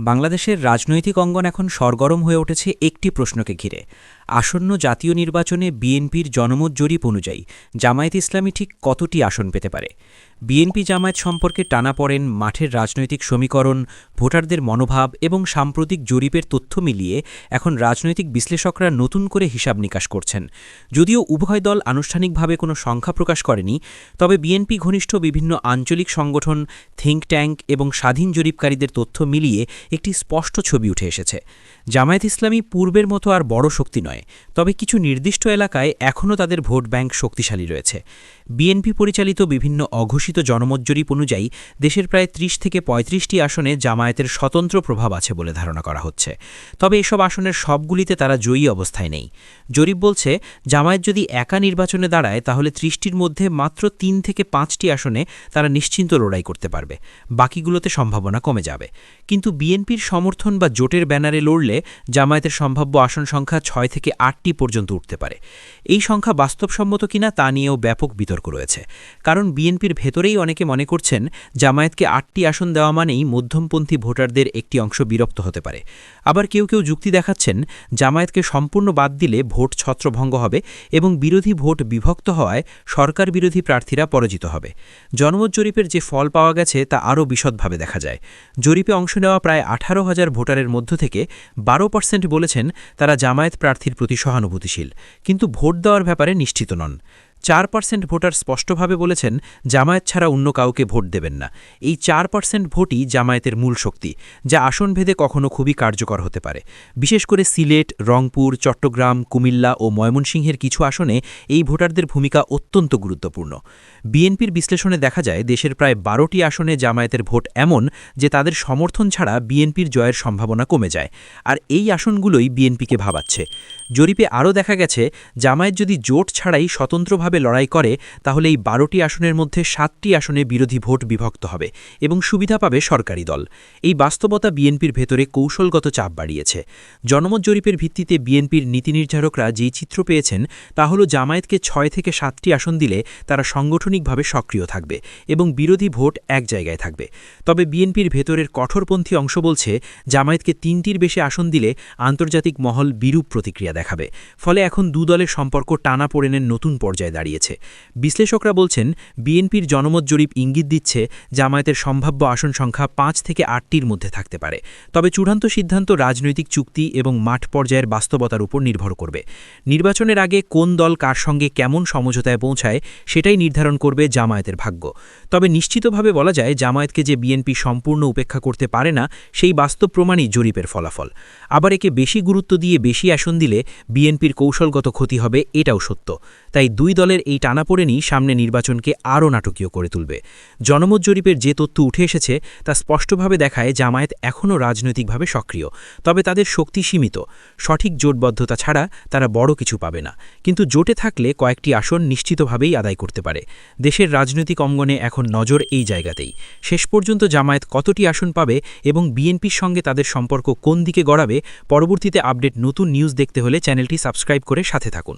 বাংলাদেশের রাজনৈতিক অঙ্গন এখন সরগরম হয়ে উঠেছে একটি প্রশ্নকে ঘিরে। আসন্ন জাতীয় নির্বাচনে বিএনপির জনমত জরিপ অনুযায়ী জামায়াত ইসলামী ঠিক কতটি আসন পেতে পারে? বিএনপি জামায়াত সম্পর্কে টানা পড়েন মাঠের রাজনৈতিক সমীকরণ, ভোটারদের মনোভাব এবং সাম্প্রতিক জরিপের তথ্য মিলিয়ে এখন রাজনৈতিক বিশ্লেষকরা নতুন করে হিসাব নিকাশ করছেন। যদিও উভয় দল আনুষ্ঠানিকভাবে কোনো সংখ্যা প্রকাশ করেনি, তবে বিএনপি ঘনিষ্ঠ বিভিন্ন আঞ্চলিক সংগঠন থিঙ্ক ট্যাঙ্ক এবং স্বাধীন জরিপকারীদের তথ্য মিলিয়ে একটি স্পষ্ট ছবি উঠে এসেছে। জামায়াত ইসলামী পূর্বের মতো আর বড় শক্তি নয়, তবে কিছু নির্দিষ্ট এলাকায় এখনও তাদের ভোট ব্যাংক শক্তিশালী রয়েছে। বিএনপি পরিচালিত বিভিন্ন অঘোষিত জনমত জরিপ অনুযায়ী দেশের প্রায় ত্রিশ থেকে পঁয়ত্রিশটি আসনে জামায়াতের স্বতন্ত্র প্রভাব আছে বলে ধারণা করা হচ্ছে। তবে এসব আসনের সবগুলিতে তারা জয়ী অবস্থায় নেই। জরিপ বলছে, জামায়াত যদি একা নির্বাচনে দাঁড়ায়, তাহলে ত্রিশটির মধ্যে মাত্র তিন থেকে পাঁচটি আসনে তারা নিশ্চিন্ত লড়াই করতে পারবে। বাকিগুলোতে সম্ভাবনা কমে যাবে। কিন্তু বিএনপির সমর্থন বা জোটের ব্যানারে লড়লে জামায়াতের সম্ভাব্য আসন সংখ্যা ছয় থেকে আটটি পর্যন্ত উঠতে পারে। এই সংখ্যা বাস্তবসম্মত কিনা তা নিয়েও ব্যাপক বিতর্ক রয়েছে। কারণ বিএনপির ভেতরেই অনেকে মনে করছেন, জামায়াতকে আটটি আসন দেওয়া মানেই মধ্যমপন্থী ভোটারদের একটি অংশ বিরক্ত হতে পারে। আবার কেউ কেউ যুক্তি দেখাচ্ছেন, জামায়াতকে সম্পূর্ণ বাদ দিলে ভোট ছত্রভঙ্গ হবে এবং বিরোধী ভোট বিভক্ত হওয়ায় সরকার বিরোধী প্রার্থীরা পরাজিত হবে। জনমত জরিপের যে ফল পাওয়া গেছে তা আরও বিশদভাবে দেখা যায়। জরিপে অংশ নেওয়া প্রায় আঠারো হাজার ভোটারের মধ্য থেকে বারো পার্সেন্ট বলেছেন তারা জামায়াত প্রার্থীর প্রতি সহানুভূতিশীল, কিন্তু ভোট দেওয়ার ব্যাপারে নিশ্চিত নন। চার পার্সেন্ট ভোটার স্পষ্টভাবে বলেছেন, জামায়াত ছাড়া অন্য কাউকে ভোট দেবেন না। এই চার পার্সেন্ট ভোটই জামায়াতের মূল শক্তি, যা আসনভেদে কখনো খুবই কার্যকর হতে পারে। বিশেষ করে সিলেট, রংপুর, চট্টগ্রাম, কুমিল্লা ও ময়মনসিংহের কিছু আসনে এই ভোটারদের ভূমিকা অত্যন্ত গুরুত্বপূর্ণ। বিএনপির বিশ্লেষণে দেখা যায়, দেশের প্রায় বারোটি আসনে জামায়াতের ভোট এমন যে তাদের সমর্থন ছাড়া বিএনপির জয়ের সম্ভাবনা কমে যায়, আর এই আসনগুলোই বিএনপিকে ভাবাচ্ছে। জরিপে আরও দেখা গেছে, জামায়াত যদি জোট ছাড়াই স্বতন্ত্রভাবে লড়াই করে, তাহলে এই বারোটি আসনের মধ্যে সাতটি আসনে বিরোধী ভোট বিভক্ত হবে এবং সুবিধা পাবে সরকারি দল। এই বাস্তবতা বিএনপির ভেতরে কৌশলগত চাপ বাড়িয়েছে। জনমত জরিপের ভিত্তিতে বিএনপির নীতি নির্ধারকরা যেই চিত্র পেয়েছেন, তা হল জামায়াতকে ছয় থেকে সাতটি আসন দিলে তারা সাংগঠনিকভাবে সক্রিয় থাকবে এবং বিরোধী ভোট এক জায়গায় থাকবে। তবে বিএনপির ভেতরের কঠোরপন্থী অংশ বলছে, জামায়াতকে তিনটির বেশি আসন দিলে আন্তর্জাতিক মহল বিরূপ প্রতিক্রিয়া দেখাবে। ফলে এখন দু দলের সম্পর্ক টানা পড়েনের নতুন পর্যায়ে দাঁড়িয়েছে। বিশ্লেষকরা বলছেন, বিএনপির জনমত জরিপ ইঙ্গিত দিচ্ছে জামায়াতের সম্ভাব্য আসন সংখ্যা পাঁচ থেকে আটটির মধ্যে থাকতে পারে। তবে চূড়ান্ত সিদ্ধান্ত রাজনৈতিক চুক্তি এবং মাঠ পর্যায়ের বাস্তবতার উপর নির্ভর করবে। নির্বাচনের আগে কোন দল কার সঙ্গে কেমন সমঝোতায় পৌঁছায় সেটাই নির্ধারণ করবে জামায়াতের ভাগ্য। তবে নিশ্চিতভাবে বলা যায়, জামায়াতকে যে বিএনপি সম্পূর্ণ উপেক্ষা করতে পারে না, সেই বাস্তব প্রমাণই জরিপের ফলাফল। আবার একে বেশি গুরুত্ব দিয়ে বেশি আসন দিলে বিএনপির কৌশলগত ক্ষতি হবে এটাও সত্য। তাই দুই দলের এই টানাপোড়েনই সামনে নির্বাচনকে আরও নাটকীয় করে তুলবে। জনমত জরিপের যে তথ্য উঠে এসেছে, তা স্পষ্টভাবে দেখায় জামায়াত এখনও রাজনৈতিকভাবে সক্রিয়, তবে তাদের শক্তি সীমিত। সঠিক জোটবদ্ধতা ছাড়া তারা বড় কিছু পাবে না। কিন্তু জোটে থাকলে কয়েকটি আসন নিশ্চিতভাবেই আদায় করতে পারে। দেশের রাজনৈতিক অঙ্গনে এখন নজর এই জায়গাতেই। শেষ পর্যন্ত জামায়াত কতটি আসন পাবে এবং বিএনপির সঙ্গে তাদের সম্পর্ক কোন দিকে গড়াবে, পরবর্তীতে আপডেট নতুন নিউজ দেখতে হলে চ্যানেলটি সাবস্ক্রাইব করে সাথে থাকুন।